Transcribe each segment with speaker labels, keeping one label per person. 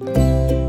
Speaker 1: Música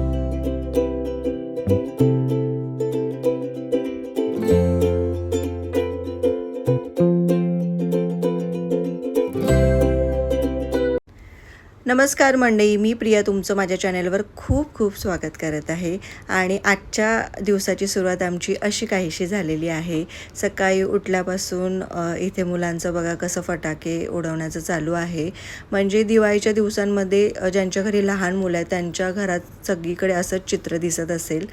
Speaker 1: नमस्कार मंडळी मी प्रिया तुमचं माझ्या चॅनलवर खूप खूप स्वागत करत आहे. आणि आजच्या दिवसाची सुरुवात आमची अशी काहीशी झालेली आहे. सकाळी उठल्यापासून इथे मुलांचं बघा कसं फटाके उडवण्याचं चालू आहे. म्हणजे दिवाळीच्या दिवसांमध्ये ज्यांच्या घरी लहान मुलं आहेत त्यांच्या घरात सगळीकडे असंच चित्र दिसत असेल.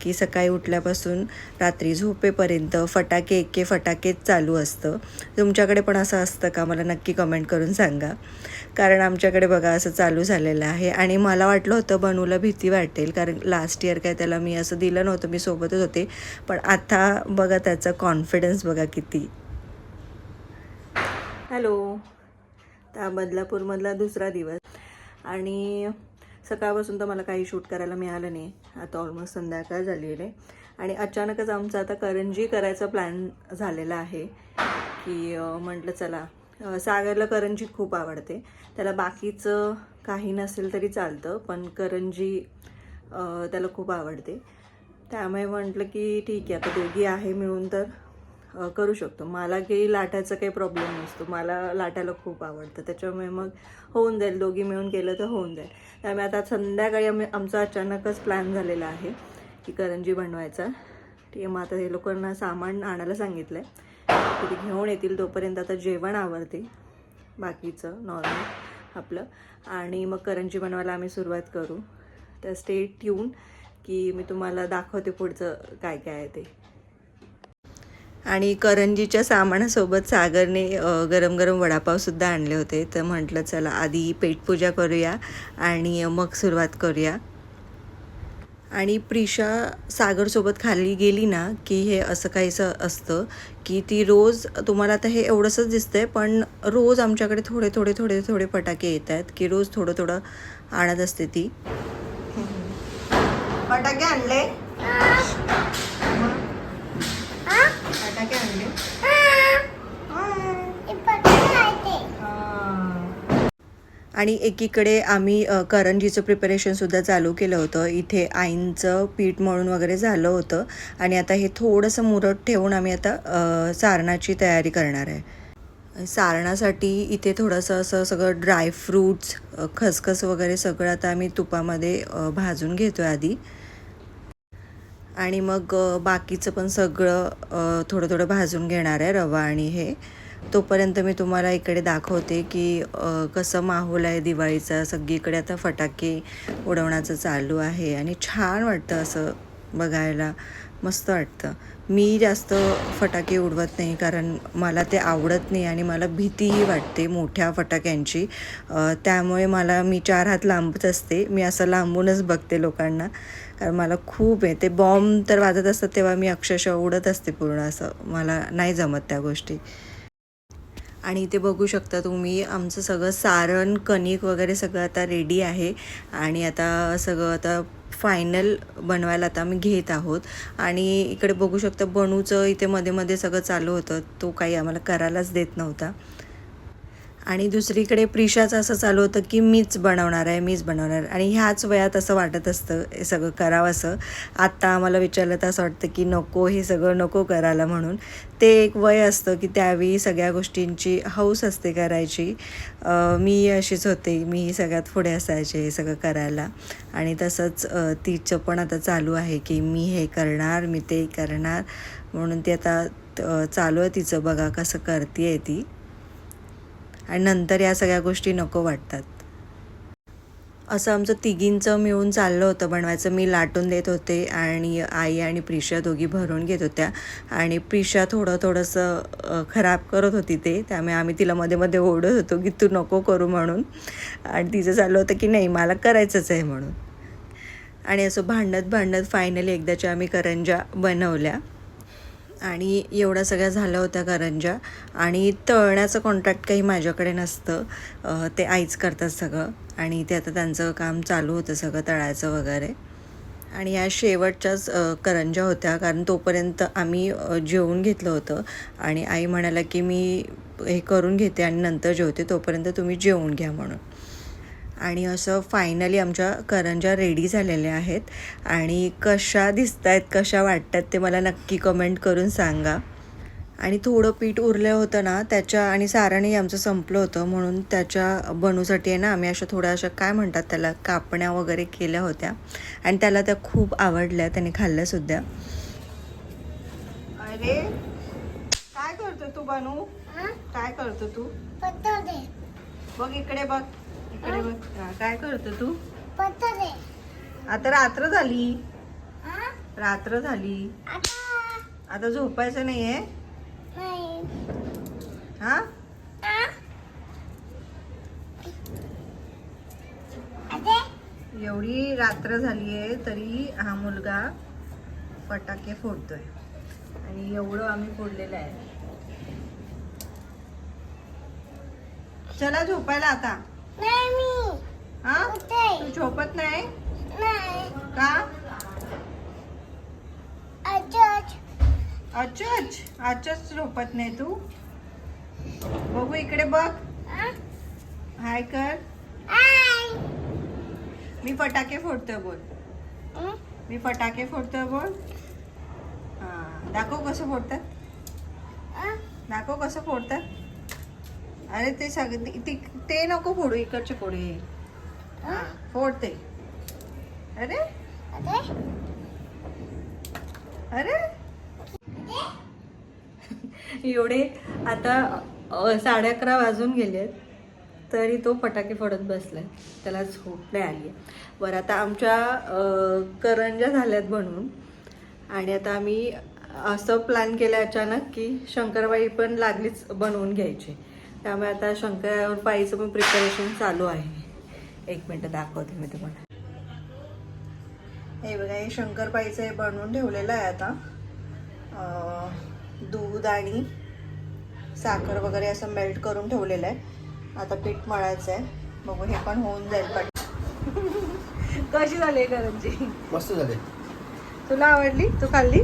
Speaker 1: की सकाळी उठल्यापासून रात्री झोपेपर्यंत फटाके एके फटाकेच चालू असतं. तुमच्याकडे पण असं असतं का? मला नक्की कमेंट करून सांगा. कारण आमच्याकडे बघा असं चालू झालेलं आहे. आणि मला वाटलं होतं बनूला भीती वाटेल. कारण लास्ट इयर काय त्याला मी असं दिलं नव्हतं. मी सोबतच होते. पण आता बघा त्याचा कॉन्फिडन्स बघा किती. हॅलो त्या बदलापूरमधला दुसरा दिवस. आणि सकाळपासून तर मला काही शूट करायला मिळालं नाही. आता ऑलमोस्ट संध्याकाळ झालेली आहे. आणि अचानकच आमचा आता करंजी करायचा प्लॅन झालेला आहे. की म्हटलं चला सागरला करंजी खूप आवडते. त्याला बाकीचं काही नसेल तरी चालतं पण करंजी त्याला खूप आवडते. त्यामुळे म्हटलं की ठीक आहे आता दोघी आहे मिळून तर. करू शकतो. मला काही लाटायचा काही प्रॉब्लेम नसतो. मला लाटायला खूप आवडतं. त्याच्यामुळे मग होऊन जाईल. दोघी मिळून केलं तर होऊन जाईल. त्यामुळे आता संध्याकाळी आम्ही आमचा अचानकच प्लॅन झालेला आहे की करंजी बनवायचा. ठीक आहे मग आता हे लोकांना सामान आणायला सांगितलं आहे की ते घेऊन येतील तोपर्यंत आता जेवण आवडते बाकीचं नॉर्मल आपलं. आणि मग करंजी बनवायला आम्ही सुरुवात करू. तर स्टे ट्यून की मी तुम्हाला दाखवते पुढचं काय काय आहे ते. आणि करंजीच्या सामानासोबत सागरने गरम गरम वडापावसुद्धा आणले होते. तर म्हटलं चला आधी पेटपूजा करूया आणि मग सुरुवात करूया. आणि प्रिशा सागरसोबत खाली गेली ना की हे असं काहीसं असतं की ती रोज तुम्हाला आता हे एवढंसंच दिसतंय पण रोज आमच्याकडे थोडे थोडे थोडे थोडे फटाके येत आहेत की रोज थोडं थोडं आणत असते ती. फटाके आणले? आणले आणि एकीकडे आम्ही करंजीचं प्रिपरेशनसुद्धा चालू केलं होतं. इथे आईंचं पीठ मळून वगैरे झालं होतं. आणि आता हे थोडंसं मुरट ठेवून आम्ही आता सारणाची तयारी करणार आहे. सारणासाठी इथे थोडंसं असं सगळं ड्रायफ्रूट्स खसखस वगैरे सगळं आता आम्ही तुपामध्ये भाजून घेतो आधी. आणि मग बाकीचं पण सगळं थोडं थोडं भाजून घेणार आहे रवा आणि हे. तोपर्यंत मी तुम्हाला इकडे दाखवते की कसं माहोल आहे दिवाळीचा. सगळीकडे आता फटाके उडवण्याचं चालू आहे आणि छान वाटतं असं बघायला. मस्त वाटतं. मी जास्त फटाके उडवत नाही कारण मला ते आवडत नाही आणि मला भीतीही वाटते मोठ्या फटाक्यांची. त्यामुळे मला मी चार हात लांबच असते. मी असं लांबूनच बघते लोकांना कारण मला खूप आहे. ते बॉम्ब तर वाजत असतात तेव्हा मी अक्षरशः उडत असते पूर्ण असं. मला नाही जमत त्या गोष्टी. आणि इथे बघू शकता तुम्ही आमचं सगळं सारण कणिक वगैरे सगळं आता रेडी आहे. आणि आता सगळं आता फायनल बनवायला आता आम्ही घेत आहोत. आणि इकडे बघू शकता बनूचं इथे मध्ये मध्ये सगळं चालू होतं. तो काही आम्हाला करायलाच देत नव्हता. आणि दुसरीकडे प्रिशाचं असं चालू होतं की मीच बनवणार आहे मीच बनवणार आणि ह्याच वयात असं वाटत असतं हे सगळं करावं असं. आत्ता आम्हाला विचारलं तर असं वाटतं की नको हे सगळं नको करायला म्हणून. ते एक वय असतं की त्यावेळी सगळ्या गोष्टींची हौस असते करायची. मी अशीच होते मी सगळ्यात पुढे असायचे हे सगळं करायला. आणि तसंच तिचं पण आता चालू आहे की मी हे करणार मी ते करणार. म्हणून ती आता चालू आहे तिचं बघा कसं करते आहे ती. आणि नंतर या सगळ्या गोष्टी नको वाटतात. असं आमचं तिघींचं मिळून चाललं होतं बनवायचं. मी लाटून देत होते आणि आई आणि प्रिशा दोघी भरून घेत होत्या. आणि प्रिशा थोडं थोडंसं खराब करत होती ते. त्यामुळे आम्ही तिला मध्ये मध्ये ओढत होतो की तू नको करू म्हणून. आणि तिचं चाललं होतं की नाही मला करायचंच आहे म्हणून. आणि असं भांडत भांडत फायनली एकदाच्या आम्ही करंजा बनवल्या. आणि एवढ्या सगळ्या झाल्या होत्या करंजा. आणि तळण्याचं कॉन्ट्रॅक्ट काही माझ्याकडे नसतं. ते आईच करतात सगळं. आणि ते आता त्यांचं काम चालू होतं सगळं तळायचं वगैरे. आणि या शेवटच्याच करंजा होत्या. कारण तोपर्यंत आम्ही जेवून घेतलं होतं. आणि आई म्हणाला की मी हे करून घेते आणि नंतर जेवते. तोपर्यंत तुम्ही जेवून घ्या म्हणून. आणि असं फायनली आमच्या करंजा रेडी झालेल्या आहेत. आणि कशा दिसत आहेत कशा वाटतात ते मला नक्की कमेंट करून सांगा. आणि थोडं पीठ उरलं होतं ना त्याच्या आणि सारणही आमचं संपलं होतं म्हणून त्याच्या बनूसाठी आहे ना आम्ही अशा थोड्या अशा काय म्हणतात त्याला कापण्या वगैरे केल्या होत्या. आणि त्याला त्या खूप आवडल्या त्याने खाल्ल्यासुद्धा अरे काय करतो तू बनू? काय करतो तू? बघ इकडे बघ. बघ हा, काय करतो तू? आता रात्र झाली. रात्र झाली. आता? झोपायचं नाहीये? हा? एवढी रात्र झाली आहे तरी हा मुलगा फटाके फोडतोय. आणि एवढं आम्ही फोडलेलं आहे. चला झोपायला आता. हा? तू झोपत नाही? का? अच्छच अच्छच झोपत नाही तू? बघू इकडे बघ. हाय कर. मी फटाके फोडतोय बोल. मी फटाके फोडतोय बोल. हा दाखव कसं फोडतात. दाखव कसं फोडतात. अरे ते सगळे ते ते नको फोडू इकडचे फोडे हा. फोडते अरे? अरे? एवढे आता साडे अकरा वाजून गेलेत तरी तो फटाके फोडत बसलाय. त्याला झोप नाही आली बरं आता आमच्या करंजा झाल्यात बनवून आणि आता आम्ही असं प्लॅन केलं अचानक की शंकरबाई पण लागलीच बनवून घ्यायची. त्यामुळे आता शंकरपाईचं पण प्रिपरेशन चालू आहे. एक मिनटं दाखवते मी तुम्हाला. हे बघा हे शंकरपाईचं हे बनवून ठेवलेलं आहे आता. अं, दूध आणि साखर वगैरे असं मेल्ट करून ठेवलेलं आहे. आता पीठ मळायचं आहे. बघू हे पण होऊन जाईल पट कशी झाली करंजी?
Speaker 2: मस्त झाले.
Speaker 1: तुला आवडली? तू खाल्ली.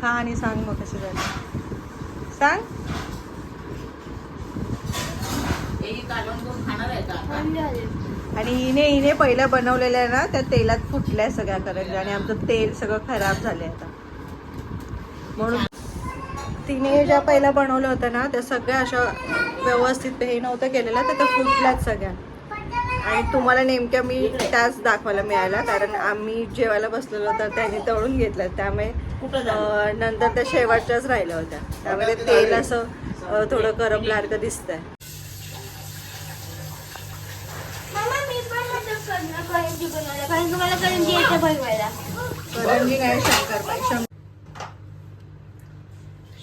Speaker 1: खा आणि सांग मग कशी झाली. सांग? आणि हिने हिने पहिल्या बनवलेल्या आहे ना त्या तेलात फुटल्या सगळ्या करंज्या आणि आमचं तेल सगळं खराब झालंय आता. म्हणून तिने ज्या पहिल्या बनवल्या होत्या ना त्या सगळ्या अशा व्यवस्थित हे नव्हतं केलेल्या तर त्या फुटल्याच सगळ्या. आणि तुम्हाला नेमक्या मी त्याच दाखवायला मिळाल्या कारण आम्ही जेवायला बसलेलो तर त्यांनी तळून घेतल्या त्यामुळे नंतर त्या शेवटच्याच राहिल्या होत्या. त्यामुळे तेल असं थोडं करपल्यासारखं दिसतंय.
Speaker 3: कारण तुम्हाला करंजी येते बनवायला.
Speaker 1: करंजी नाही शंकरपाई शं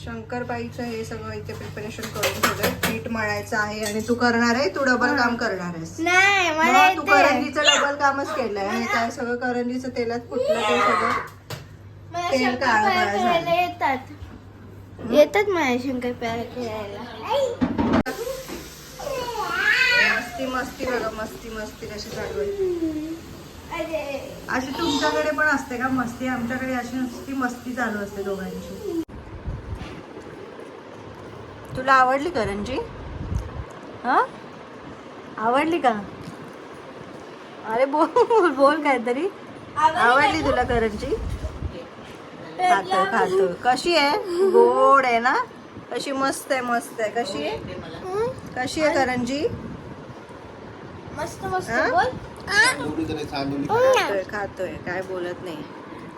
Speaker 1: शंकरपाईचं हे सगळं इथे प्रिपरेशन करून ठेवलंय. पीठ मळायचं आहे आणि तू करणार आहे? तू डबल काम करणार आहेस.
Speaker 3: नाही मला
Speaker 1: मग तू
Speaker 3: येते
Speaker 1: करंजीचं डबल कामच केलंय. आणि काय सगळं करंजीचं तेलात फुटलं ते सगळं?
Speaker 3: मला
Speaker 1: तेल काळं.
Speaker 3: करायला येतात. येतात मला शंकरपाळ्या करायला
Speaker 1: मस्ती मस्ती बघा मस्ती मस्ती कशी चालू आहे. अशी तुमच्याकडे पण असते का मस्ती? आमच्याकडे अशी नुसती मस्ती चालू असते दोघांची. तुला आवडली करंजी हा? आवडली का? अरे बोल बोल काहीतरी. आवडली तुला करंजी खातो खातो. कशी आहे? गोड आहे ना? कशी मस्त आहे मस्त आहे. कशी आहे? कशी आहे करंजी
Speaker 3: मस्त मस्त
Speaker 1: हा?
Speaker 3: बोल.
Speaker 1: खातोय खातोय काय बोलत नाही.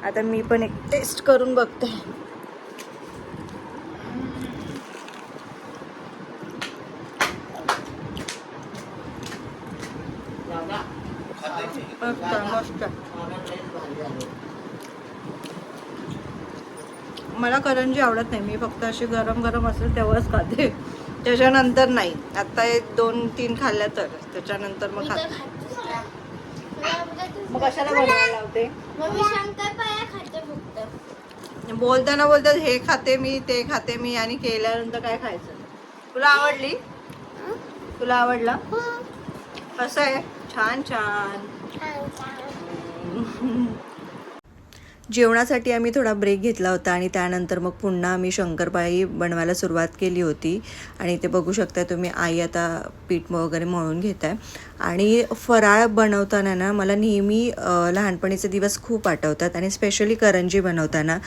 Speaker 1: आता मी पण एक टेस्ट करून बघते. मस्त मस्त. मला करंजी आवडत नाही. मी फक्त अशी गरम गरम असेल तेव्हाच खाते. त्याच्यानंतर नाही. आता एक दोन तीन खाल्ल्या तर. त्याच्यानंतर मग खाते मग कशाला बनवायला लावते?
Speaker 3: मग मी शंकरपाळ्या खाते फक्त.
Speaker 1: बोलताना बोलतात हे खाते मी ते खाते मी. आणि केल्यानंतर काय खायचं? तुला आवडली? तुला आवडला? कसं आहे? छान. छान. जेवणासाठी आम्ही थोडा ब्रेक घेतला होता आणि त्यानंतर मग पुन्हा आम्ही शंकरपाळी बनवायला सुरुवात केली होती. आणि ते बघू शकता तुम्ही आई आता पीठ वगैरे मळून घेत आहे आणि फराळ बनवताना ना मला नेहमी लहानपणीचे दिवस खूप आठवतात आणि स्पेशली करंजी बनवताना.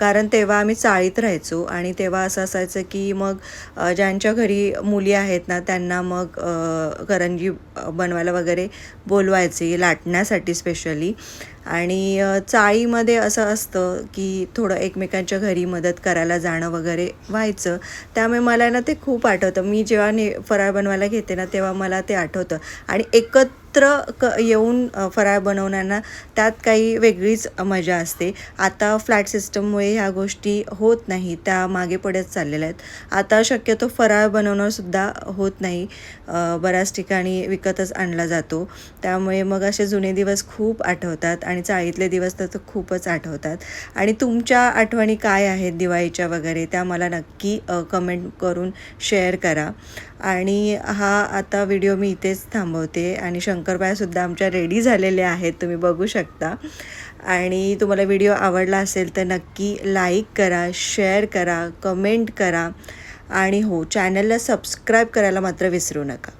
Speaker 1: कारण तेव्हा आम्ही चाळीत राहायचो आणि तेव्हा असं असायचं की मग ज्यांच्या घरी मुली आहेत ना त्यांना मग करंजी बनवायला वगैरे बोलवायचे लाटण्यासाठी स्पेशली आणि चाळीमध्ये असं असतं की थोडं एकमेकांच्या घरी मदत करायला जाणं वगैरे व्हायचं. त्यामुळे मला ना ते खूप आठवतं. मी जेव्हा ने फराळ बनवायला घेते ना तेव्हा मला ते आठवतं. आणि एकत्र क येऊन फराळ बनवण्याना त्यात काही वेगळीच मजा असते. आता फ्लॅट सिस्टममुळे ह्या गोष्टी होत नाही त्या मागे पडत चाललेल्या आहेत. आता शक्यतो फराळ बनवणंसुद्धा होत नाही. बऱ्याच ठिकाणी विकतच आणला जातो. त्यामुळे मग असे जुने दिवस खूप आठवतात आणि चाळीतले दिवस तर खूपच आठवतात. आणि तुमच्या आठवणी काय आहेत दिवाळीच्या वगैरे त्या मला नक्की कमेंट करून शेअर करा. आणि हा आता व्हिडिओ मी इथेच थांबवते. आणि शंकरपाळ्यासुद्धा आमच्या रेडी झालेल्या आहेत तुम्ही बघू शकता. आणि तुम्हाला व्हिडिओ आवडला असेल तर नक्की लाईक करा शेअर करा कमेंट करा. आणि हो चॅनलला सबस्क्राईब करायला मात्र विसरू नका.